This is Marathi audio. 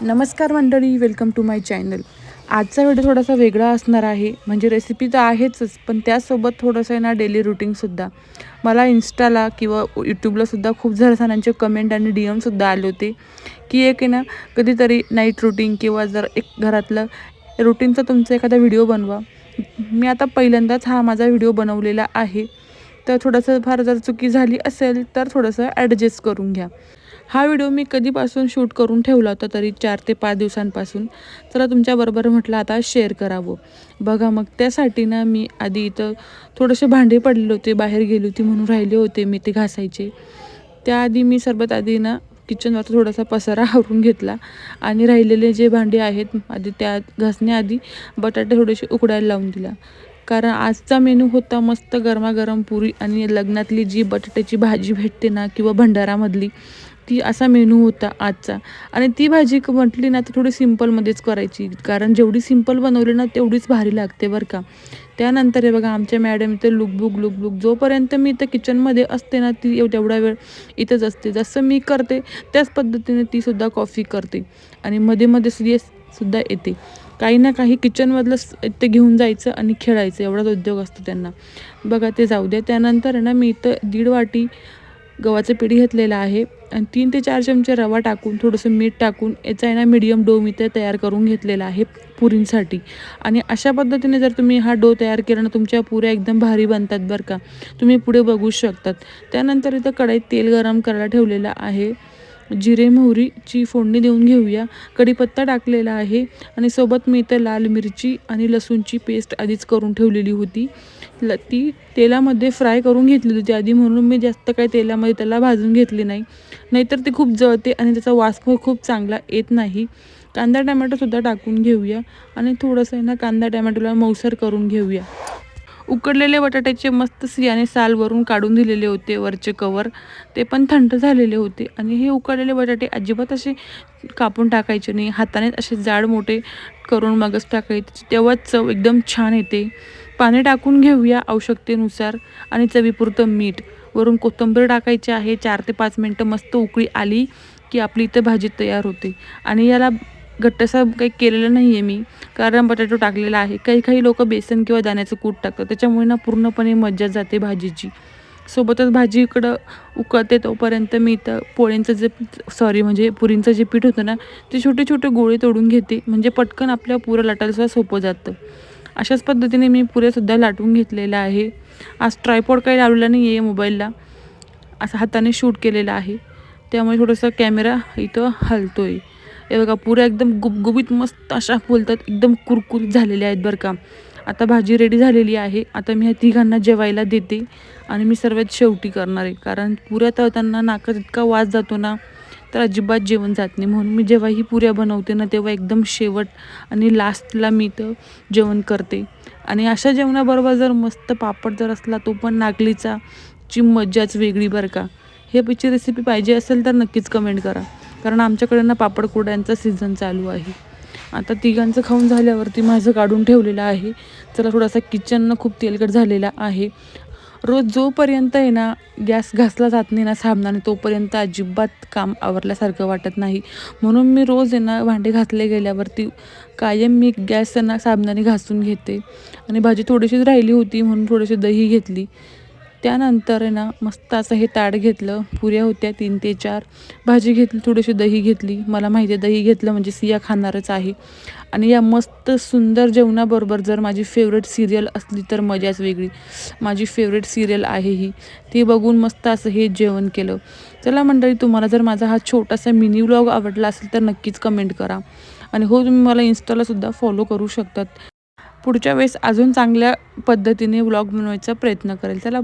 नमस्कार मंडळी वेलकम टू माय चॅनल आजचा व्हिडिओ थोडासा वेगळा असणार आहे. म्हणजे रेसिपी तर आहेच पण त्यासोबत थोडंसं आहे ना डेली रुटीनसुद्धा मला इन्स्टाला किंवा यूट्यूबलासुद्धा खूप जणांचे कमेंट आणि डी एमसुद्धा आले होते. की एक आहे ना कधीतरी नाईट रुटीन किंवा जर एक घरातलं रुटीनचा तुमचा एखादा व्हिडिओ बनवा. मी आता पहिल्यांदाच हा माझा व्हिडिओ बनवलेला आहे. तर थोडंसं फार जर चुकी झाली असेल तर थोडंसं ॲडजस्ट करून घ्या. हा व्हिडिओ मी कधीपासून शूट करून ठेवला होता तरी चार ते पाच दिवसांपासून. चला तुमच्याबरोबर म्हटलं आता शेअर करावं. बघा मग त्यासाठी ना मी आधी इथं थोडेसे भांडे पडलेले होते बाहेर गेली होती म्हणून राहिले होते मी ते घासायचे. त्याआधी मी सर्वात आधी ना किचनवरचा थोडासा पसारा आवरून घेतला आणि राहिलेले जे भांडे आहेत आधी त्या घासण्याआधी बटाटे थोडेसे उकडायला लावून दिला. कारण आजचा मेनू होता मस्त गरमागरम पुरी आणि लग्नातली जी बटाट्याची भाजी भेटते ना किंवा भंडारामधली ती असा मेनू होता आजचा. आणि ती भाजी म्हटली ना तर थोडी सिम्पलमध्येच करायची. कारण जेवढी सिंपल बनवली ना तेवढीच भारी लागते बरं का. त्यानंतर हे बघा आमच्या मॅडम इथं लुकबुक लुकबुक जोपर्यंत मी इथं किचनमध्ये असते ना ती एव- तेवढा वेळ इथंच असते. जसं मी करते त्याच पद्धतीने तीसुद्धा कॉफी करते. आणि मध्ये मध्ये सुद्धा सुद्धा येते. काही ना काही किचनमधलं ते घेऊन जायचं आणि खेळायचं. एवढाच उद्योग असतो त्यांना. बघा ते जाऊ द्या. त्यानंतर ना मी इथं दीड वाटी गव्हाचं पीठ घेतलेलं आहे. आणि तीन ते चार चमचे रवा टाकून थोडंसं मीठ टाकून याचा आहे ना मीडियम डो मी ते तयार करून घेतलेला आहे पुरींसाठी. आणि अशा पद्धतीने जर तुम्ही हा डो तयार केला ना तुमच्या पुऱ्या एकदम भारी बनतात बरं का. तुम्ही पुढे बघू शकतात. त्यानंतर इथं कढईत तेल गरम करायला ठेवलेलं आहे. जिरे मोहरीची फोडणी देऊन घेऊया. कढीपत्ता टाकलेला आहे आणि सोबत मी इथं लाल मिरची आणि लसूणची पेस्ट आधीच करून ठेवलेली होती. ल ती तेलामध्ये फ्राय करून घेतली होती आधी म्हणून मी जास्त काही तेलामध्ये त्याला भाजून घेतली नाही. नाहीतर ते खूप जळते आणि त्याचा वास खूप चांगला येत नाही. कांदा टमॅटोसुद्धा टाकून घेऊया आणि थोडंसं आहे ना कांदा टमॅटोला मौसर करून घेऊया. उकडलेले बटाट्याचे मस्त सियाने साल वरून काढून दिलेले होते वरचे कवर. ते पण थंड झालेले होते. आणि हे उकडलेले बटाटे अजिबात असे कापून टाकायचे नाही. हाताने असे जाड मोठे करून मगच टाकायचे. तेव्हाच चव एकदम छान येते. पाणी टाकून घेऊया आवश्यकतेनुसार. आणि चवीपुरतं मीठ. वरून कोथिंबीर टाकायची आहे. चार ते पाच मिनटं मस्त उकळी आली की आपली इथं भाजी तयार होते. आणि याला घट्टसा काही केलेलं नाही आहे मी. कारण बटाटो टाकलेला आहे. काही काही लोक बेसन किंवा दाण्याचं कूट टाकतात. त्याच्यामुळे ना पूर्णपणे मज्जा जाते भाजीची. सोबतच भाजी इकडं उकळते तोपर्यंत मी इथं पोळ्यांचं जे सॉरी म्हणजे पुरींचं जे पीठ होतं ना ते छोटे छोटे गोळे तोडून घेते. म्हणजे पटकन आपल्या पुरं लाटायला सोपं जातं. अशाच पद्धतीने मी पुरेसुद्धा लाटून घेतलेलं आहे. आज ट्रायपॉड काही लावलेला नाही आहे मोबाईलला. असं हाताने शूट केलेलं आहे. त्यामुळे थोडंसं कॅमेरा इथं हलतो आहे हे बघा पुऱ्या एकदम गुबगुबीत मस्त अशा फुलतात एकदम कुरकुरीत झालेल्या आहेत बरं का. आता भाजी रेडी झालेली आहे. आता मी ह्या तिघांना जेवायला देते आणि मी सर्वात शेवटी करणार आहे. कारण पुऱ्या तळताना नाकात इतका वास जातो ना तर अजिबात जेवण जात नाही. म्हणून मी जेव्हा ही पुऱ्या बनवते ना तेव्हा एकदम शेवट आणि लास्टला मी तर जेवण करते. आणि अशा जेवणाबरोबर जर मस्त पापड जर असला तो पण नागलीचा ची मज्जाच वेगळी बरं का. हे पिची रेसिपी पाहिजे असेल तर नक्कीच कमेंट करा. कारण आमच्याकडे ना पापड कुड्यांचा सीझन चालू आहे. आता तिघांचं खाऊन झाल्यावरती माझं काढून ठेवलेलं आहे. चला थोडासा किचननं खूप तेलकट झालेला आहे. रोज जोपर्यंत आहे ना गॅस घासला जात नाही ना साबणाने तोपर्यंत अजिबात काम आवरल्यासारखं वाटत नाही. म्हणून मी रोज आहे ना भांडे घासले गेल्यावरती कायम मी गॅस ना साबणाने घासून घेते. आणि भाजी थोडीशीच राहिली होती म्हणून थोडीशी दही घेतली. त्यानंतर आहे ना मस्त असं हे ताट घेतलं. पुऱ्या होत्या तीन ते चार. भाजी घेतली थोडीशी दही घेतली. मला माहिती आहे दही घेतलं म्हणजे सिया खाणारच आहे. आणि या मस्त सुंदर जेवणाबरोबर जर माझी फेवरेट सिरियल असली तर मजाच वेगळी. माझी फेवरेट सिरियल आहे ही. ती बघून मस्त असं हे जेवण केलं. चला मंडळी तुम्हाला जर माझा हा छोटासा मिनी व्लॉग आवडला असेल तर नक्कीच कमेंट करा. आणि हो तुम्ही मला इन्स्टालासुद्धा फॉलो करू शकतात. पुढच्या वेळेस अजून चांगल्या पद्धतीने व्लॉग बनवायचा प्रयत्न करेल. चला